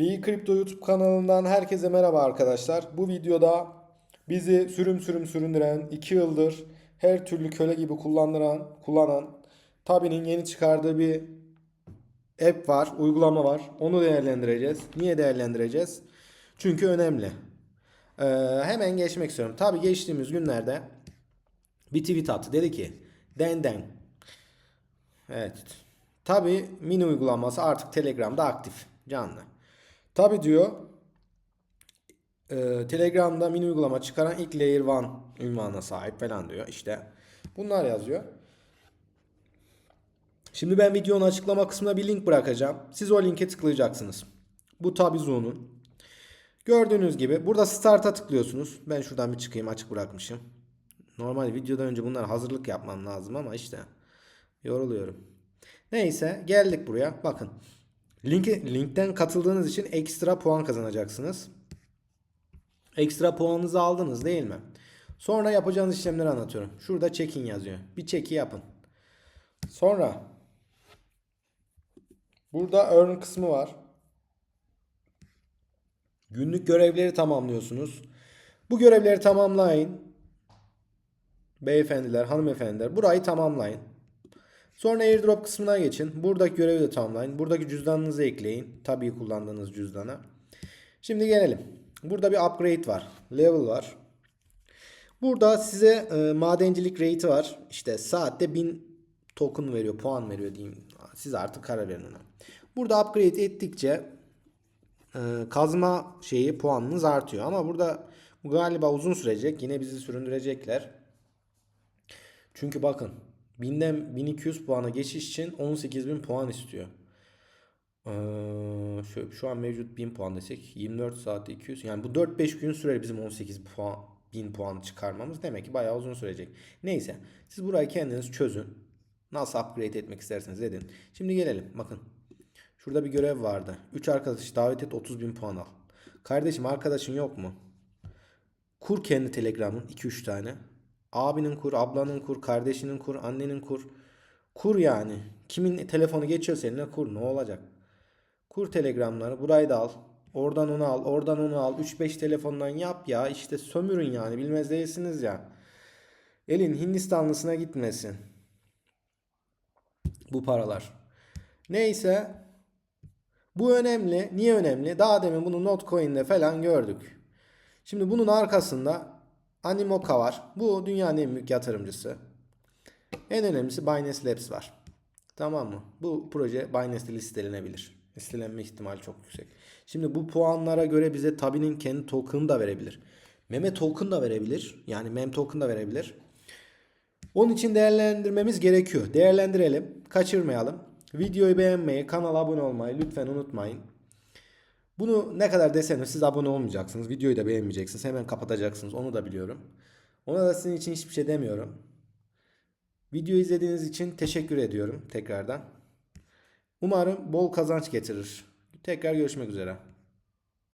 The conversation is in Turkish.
Bir Kripto YouTube kanalından herkese merhaba arkadaşlar. Bu videoda bizi sürüm sürüm süründüren, 2 yıldır her türlü köle gibi kullandıran, kullanan Tabi'nin yeni çıkardığı bir app var, uygulama var. Onu değerlendireceğiz. Niye değerlendireceğiz? Çünkü önemli. Ee, hemen geçmek istiyorum. Tabi geçtiğimiz günlerde bir tweet attı. Dedi ki den den. Evet. Tabi mini uygulaması artık Telegram'da aktif. Canlı. Tabi diyor e, Telegram'da mini uygulama çıkaran ilk Layer 1 ünvanına sahip falan diyor. İşte bunlar yazıyor. Şimdi ben videonun açıklama kısmına bir link bırakacağım. Siz o linke tıklayacaksınız. Bu tabi Zoom'un. Gördüğünüz gibi burada Start'a tıklıyorsunuz. Ben şuradan bir çıkayım açık bırakmışım. Normal videodan önce bunlar hazırlık yapmam lazım ama işte yoruluyorum. Neyse geldik buraya. Bakın. Linki, linkten katıldığınız için ekstra puan kazanacaksınız. Ekstra puanınızı aldınız değil mi? Sonra yapacağınız işlemleri anlatıyorum. Şurada check-in yazıyor. Bir check'i yapın. Sonra burada earn kısmı var. Günlük görevleri tamamlıyorsunuz. Bu görevleri tamamlayın. Beyefendiler, hanımefendiler burayı tamamlayın. Sonra airdrop kısmına geçin. Buradaki görevi de tamamlayın. Buradaki cüzdanınızı ekleyin. Tabii kullandığınız cüzdana. Şimdi gelelim. Burada bir upgrade var. Level var. Burada size e, madencilik rate'i var. İşte saatte 1000 token veriyor, puan veriyor diyeyim. Siz artık karar verin ona. Burada upgrade ettikçe e, kazma şeyi puanınız artıyor. Ama burada bu galiba uzun sürecek. Yine bizi süründürecekler. Çünkü bakın 1000'den 1200 puana geçiş için 18.000 puan istiyor. Ee, şu, şu an mevcut 1000 puan desek 24 saatte 200 yani bu 4-5 gün sürer bizim 18 puan 1000 puan çıkarmamız demek ki bayağı uzun sürecek. Neyse siz burayı kendiniz çözün. Nasıl upgrade etmek isterseniz edin. Şimdi gelelim bakın. Şurada bir görev vardı. 3 arkadaş davet et 30.000 puan al. Kardeşim arkadaşın yok mu? Kur kendi telegramın 2-3 tane. Abinin kur, ablanın kur, kardeşinin kur, annenin kur. Kur yani. Kimin telefonu geçiyorsa eline kur. Ne olacak? Kur telegramları. Burayı da al. Oradan onu al. Oradan onu al. 3-5 telefondan yap ya. İşte sömürün yani. Bilmez değilsiniz ya. Elin Hindistanlısına gitmesin. Bu paralar. Neyse. Bu önemli. Niye önemli? Daha demin bunu Notcoin'de falan gördük. Şimdi bunun arkasında Animoca var. Bu dünyanın en büyük yatırımcısı. En önemlisi Binance Labs var. Tamam mı? Bu proje Binance'de listelenebilir. Listelenme ihtimali çok yüksek. Şimdi bu puanlara göre bize Tabi'nin kendi token'ı da verebilir. Meme token da verebilir. Yani mem token da verebilir. Onun için değerlendirmemiz gerekiyor. Değerlendirelim. Kaçırmayalım. Videoyu beğenmeyi, kanala abone olmayı lütfen unutmayın. Bunu ne kadar deseniz siz abone olmayacaksınız. Videoyu da beğenmeyeceksiniz. Hemen kapatacaksınız. Onu da biliyorum. Ona da sizin için hiçbir şey demiyorum. Video izlediğiniz için teşekkür ediyorum tekrardan. Umarım bol kazanç getirir. Tekrar görüşmek üzere.